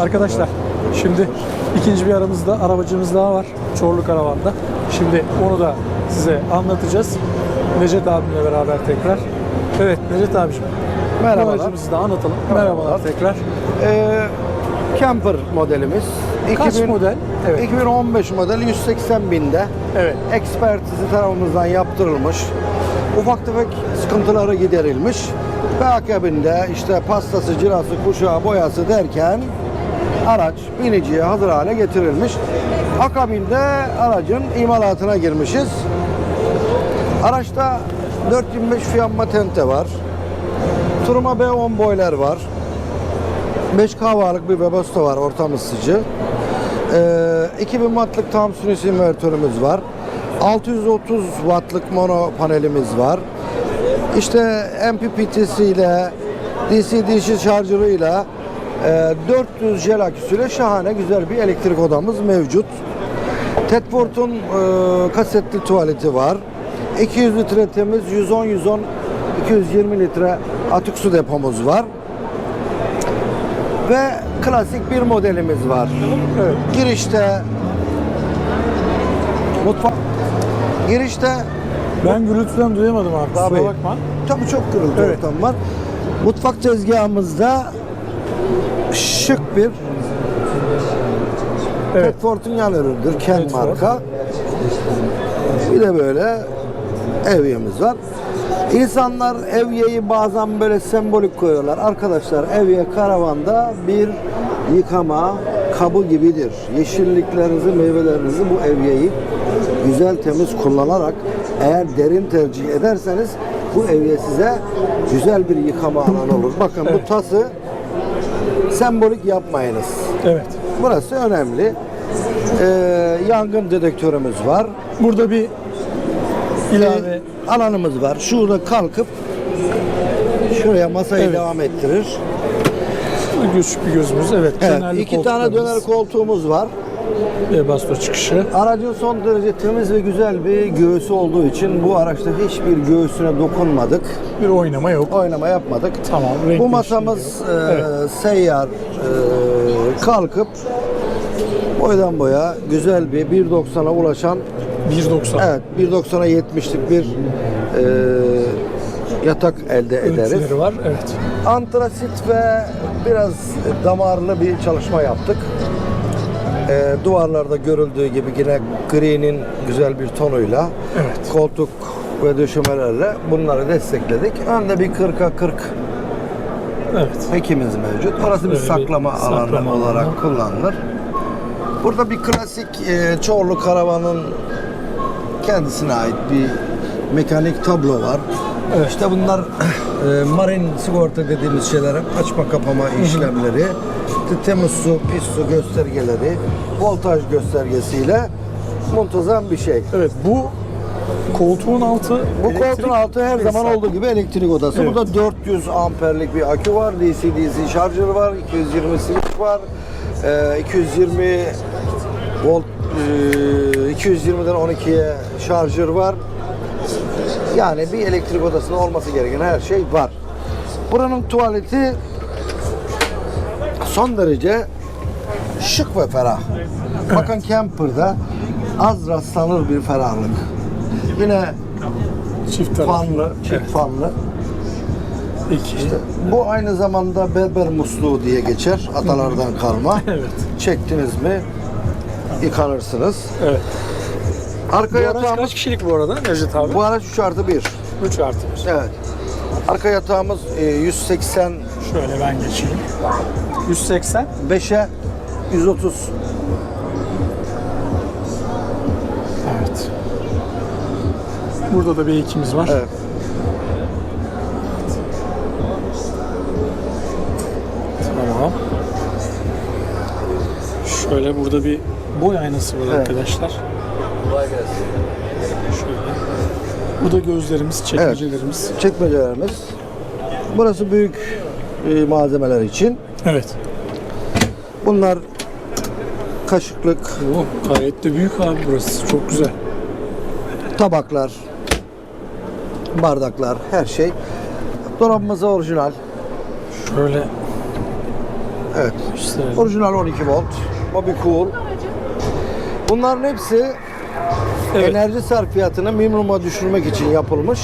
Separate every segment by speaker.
Speaker 1: arkadaşlar şimdi ikinci bir aramızda arabacımız daha var Çorlu Karavan'da. Şimdi onu da size anlatacağız. Necdet abimle beraber tekrar. Evet Necdet abicim.
Speaker 2: Merhabalar.
Speaker 1: Aracımızı da anlatalım. Merhabalar tekrar.
Speaker 2: Ee, camper modelimiz.
Speaker 1: Kaç model? Evet.
Speaker 2: 2015 model 180 binde.
Speaker 1: Evet.
Speaker 2: Ekspertizi tarafımızdan yaptırılmış. Ufak tefek sıkıntıları giderilmiş. Ve akabinde işte pastası, cilası, kuşağı, boyası derken araç biniciye hazır hale getirilmiş. Akabinde aracın imalatına girmişiz. Araçta 425 fiyanma tente var. Turma B10 boiler var. 5 kahvalık bir Webasto var ortam ısıtıcı. Ee, 2000 wattlık tam sinüs invertörümüz var. 630 wattlık mono panelimiz var. İşte MPPT'si ile DC-DC şarjıyla e, 400 jel aküsüyle şahane güzel bir elektrik odamız mevcut. Tedford'un e, kasetli tuvaleti var. 200 litre temiz, 110 110 220 litre atık su depomuz var. Ve klasik bir modelimiz var.
Speaker 1: Evet.
Speaker 2: Girişte mutfak girişte
Speaker 1: Ben gürültüden duyamadım abi. Kusura
Speaker 2: Tabii.
Speaker 1: bakma.
Speaker 2: tabii çok gürültü
Speaker 1: Evet.
Speaker 2: ortam var. Mutfak tezgahımızda şık bir
Speaker 1: Evet.
Speaker 2: Tedford'un yan üründür. Ken
Speaker 1: Tedford.
Speaker 2: marka. Bir de böyle evyemiz var. İnsanlar evyeyi bazen böyle sembolik koyuyorlar. Arkadaşlar evye karavanda bir yıkama kabı gibidir. Yeşilliklerinizi, meyvelerinizi bu evyeyi güzel temiz kullanarak eğer derin tercih ederseniz bu evye size güzel bir yıkama alanı olur. Bakın bu tası sembolik yapmayınız.
Speaker 1: Evet.
Speaker 2: Burası önemli. Ee, yangın dedektörümüz var.
Speaker 1: Burada bir ilave
Speaker 2: Ee, alanımız var. Şurada kalkıp şuraya masayı
Speaker 1: Evet.
Speaker 2: devam ettirir.
Speaker 1: küçük bir gözümüz. Evet.
Speaker 2: Evet,
Speaker 1: kenarlı
Speaker 2: iki tane döner koltuğumuz var.
Speaker 1: Webasto çıkışı.
Speaker 2: Aracın son derece temiz ve güzel bir göğsü olduğu için bu araçta hiçbir göğsüne dokunmadık.
Speaker 1: Bir oynama yok.
Speaker 2: Oynama yapmadık.
Speaker 1: Tamam,
Speaker 2: Bu masamız e, seyyar e, kalkıp boydan boya güzel bir 1.90'a ulaşan
Speaker 1: 1.90.
Speaker 2: Evet, 1.90'a 70'lik bir e, yatak elde ederiz.
Speaker 1: Ölçüleri var. Evet.
Speaker 2: Antrasit ve biraz damarlı bir çalışma yaptık. E, duvarlarda görüldüğü gibi yine gri'nin güzel bir tonuyla
Speaker 1: Evet.
Speaker 2: koltuk ve döşemelerle bunları destekledik. Önde bir 40'a 40
Speaker 1: Evet.
Speaker 2: pekimiz mevcut. Orası bir
Speaker 1: Böyle bir
Speaker 2: saklama alanı
Speaker 1: saklama alanı.
Speaker 2: olarak kullanılır. Burada bir klasik e, Çorlu karavanın kendisine ait bir mekanik tablo var.
Speaker 1: Evet.
Speaker 2: İşte bunlar e, marin sigorta dediğimiz şeylerin açma kapama işlemleri, işte temiz su, pis su göstergeleri, voltaj göstergesiyle muntazam bir şey.
Speaker 1: Evet. Bu koltuğun altı
Speaker 2: Bu koltuğun altı her zaman olduğu gibi elektrik odası.
Speaker 1: Evet.
Speaker 2: Burada 400 amperlik bir akü var. DC-DC şarjörü var. 220 switch var. Ee, 220 volt e, 220'den 12'ye şarjör var. Yani bir elektrik odasında olması gereken her şey var. Buranın tuvaleti son derece şık ve ferah. Bakın camper'da az rastlanır bir ferahlık. Yine
Speaker 1: çift
Speaker 2: fanlı, çift
Speaker 1: Evet.
Speaker 2: fanlı.
Speaker 1: İki.
Speaker 2: Bu aynı zamanda berber musluğu diye geçer. Atalardan kalma.
Speaker 1: Evet.
Speaker 2: Çektiniz mi yıkanırsınız.
Speaker 1: Evet.
Speaker 2: Arka
Speaker 1: Bu araç
Speaker 2: yatağımız,
Speaker 1: kaç kişilik bu arada Necdet abi?
Speaker 2: bu araç 3 artı 1.
Speaker 1: 3 artı bir.
Speaker 2: Evet. Arka yatağımız e, 180
Speaker 1: Şöyle ben geçeyim. 180.
Speaker 2: 5'e 130.
Speaker 1: Evet. Burada da bir ikimiz var.
Speaker 2: Evet.
Speaker 1: Tamam. Şöyle burada bir boy aynası var
Speaker 2: Evet.
Speaker 1: arkadaşlar. Şöyle. Bu da gözlerimiz, çekmecelerimiz.
Speaker 2: Çekmecelerimiz. Burası büyük e, malzemeler için.
Speaker 1: Evet.
Speaker 2: Bunlar kaşıklık,
Speaker 1: Oo, gayet de büyük abi burası. Çok güzel.
Speaker 2: tabaklar, bardaklar, her şey. Dolabımız orijinal.
Speaker 1: Şöyle
Speaker 2: Evet.
Speaker 1: Gösterelim.
Speaker 2: Orijinal 12 volt. Mobi Cool. Bunların hepsi
Speaker 1: Evet.
Speaker 2: enerji sarfiyatını minimuma düşürmek için yapılmış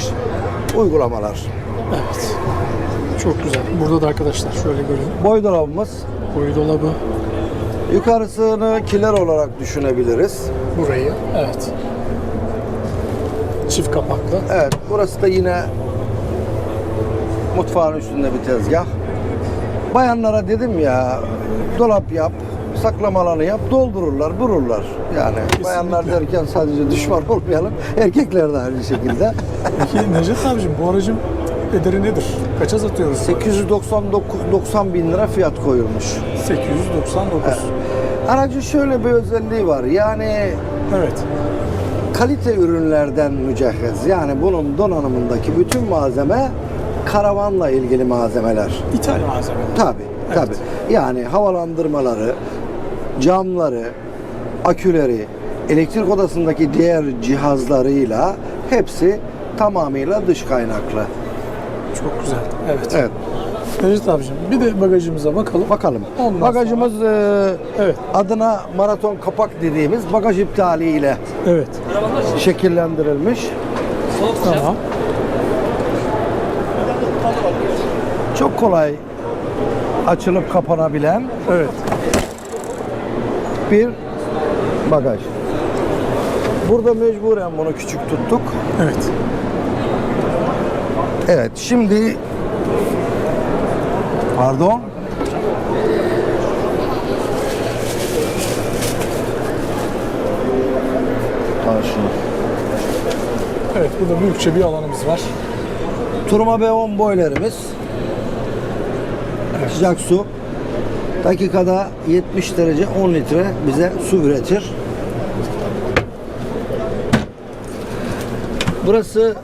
Speaker 2: uygulamalar.
Speaker 1: Evet. Çok güzel. Burada da arkadaşlar şöyle görün.
Speaker 2: Boy dolabımız.
Speaker 1: Boyu dolabı
Speaker 2: Yukarısını kiler olarak düşünebiliriz.
Speaker 1: burayı. Evet. Çift kapaklı.
Speaker 2: Evet, burası da yine mutfağın üstünde bir tezgah. Bayanlara dedim ya, dolap yap, saklama alanı yap, doldururlar, vururlar. Yani bayanlar derken sadece düşman olmayalım, erkekler de aynı şekilde.
Speaker 1: Peki Necdet abicim bu aracın ederi nedir? Kaça satıyoruz?
Speaker 2: 899 90 bin lira fiyat koyulmuş.
Speaker 1: 899.
Speaker 2: Aracın şöyle bir özelliği var. Yani
Speaker 1: Evet.
Speaker 2: kalite ürünlerden mücehhez. Yani bunun donanımındaki bütün malzeme karavanla ilgili malzemeler.
Speaker 1: İthal malzeme.
Speaker 2: Tabi,
Speaker 1: Evet.
Speaker 2: tabi. Yani havalandırmaları, camları, aküleri, elektrik odasındaki diğer cihazlarıyla hepsi tamamıyla dış kaynaklı.
Speaker 1: Çok güzel. Evet.
Speaker 2: Evet,
Speaker 1: Necdet abicim bir de bagajımıza bakalım.
Speaker 2: bakalım.
Speaker 1: Ondan
Speaker 2: Bagajımız e,
Speaker 1: Evet.
Speaker 2: adına maraton kapak dediğimiz bagaj iptaliyle
Speaker 1: Evet.
Speaker 2: şekillendirilmiş.
Speaker 1: Tamam.
Speaker 2: Çok kolay açılıp kapanabilen
Speaker 1: Evet.
Speaker 2: Bir bagaj. Burada mecburen bunu küçük tuttuk.
Speaker 1: Evet.
Speaker 2: Evet, şimdi pardon. Karşı.
Speaker 1: Evet burada büyükçe bir alanımız var.
Speaker 2: Turma B10 boilerimiz. Sıcak su. Dakikada 70 derece 10 litre bize su üretir. Burası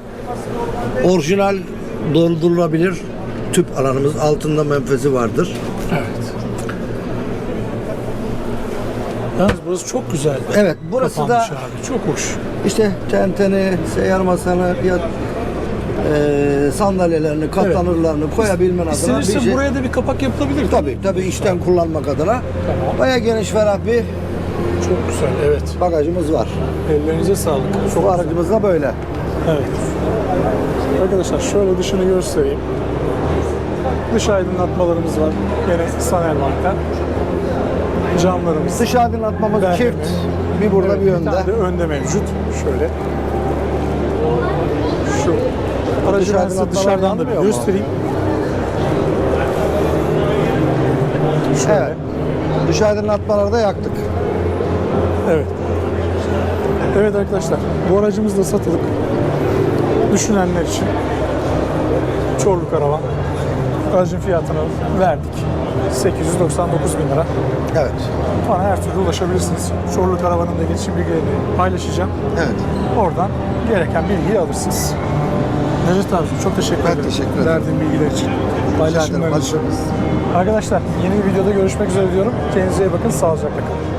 Speaker 2: orijinal doldurulabilir tüp alanımız. Altında menfezi vardır.
Speaker 1: Evet. Yalnız burası çok güzel.
Speaker 2: Evet, burası da
Speaker 1: abi. Çok hoş.
Speaker 2: işte tenteni, seyyar masanı ya e, sandalyelerini, katlanırlarını koyabilmen adına bir
Speaker 1: İstenirse
Speaker 2: şey.
Speaker 1: buraya da bir kapak yapılabilir.
Speaker 2: Tabii tabii işten kullanmak adına.
Speaker 1: Tamam.
Speaker 2: Baya geniş ferah bir
Speaker 1: Çok güzel. Evet.
Speaker 2: bagajımız var.
Speaker 1: Ellerinize sağlık.
Speaker 2: Bu aracımız da böyle.
Speaker 1: Evet. Arkadaşlar şöyle dışını göstereyim. Dış aydınlatmalarımız var. Yine Sanel marka. Camlarımız.
Speaker 2: Dış aydınlatmamız
Speaker 1: Berlin.
Speaker 2: çift. Bir burada
Speaker 1: Evet,
Speaker 2: bir önde.
Speaker 1: tane de önde mevcut. Şöyle. Şu. Aracı ben size dışarıdan da bir göstereyim. Şöyle.
Speaker 2: Evet. Dış aydınlatmaları da yaktık.
Speaker 1: Evet. Evet arkadaşlar, bu aracımız da satılık. Düşünenler için Çorlu Karavan. Aracın fiyatını verdik. 899 bin lira.
Speaker 2: Evet.
Speaker 1: Bana her türlü ulaşabilirsiniz. Çorlu Karavan'ın da iletişim bilgilerini paylaşacağım.
Speaker 2: Evet.
Speaker 1: Oradan gereken bilgiyi alırsınız. Abi çok teşekkür
Speaker 2: Ben
Speaker 1: ederim.
Speaker 2: teşekkür ederim.
Speaker 1: Verdiğin bilgiler için. Paylaşımların için.
Speaker 2: Başlarız.
Speaker 1: Arkadaşlar yeni bir videoda görüşmek üzere diyorum. Kendinize iyi bakın. Sağlıcakla kalın.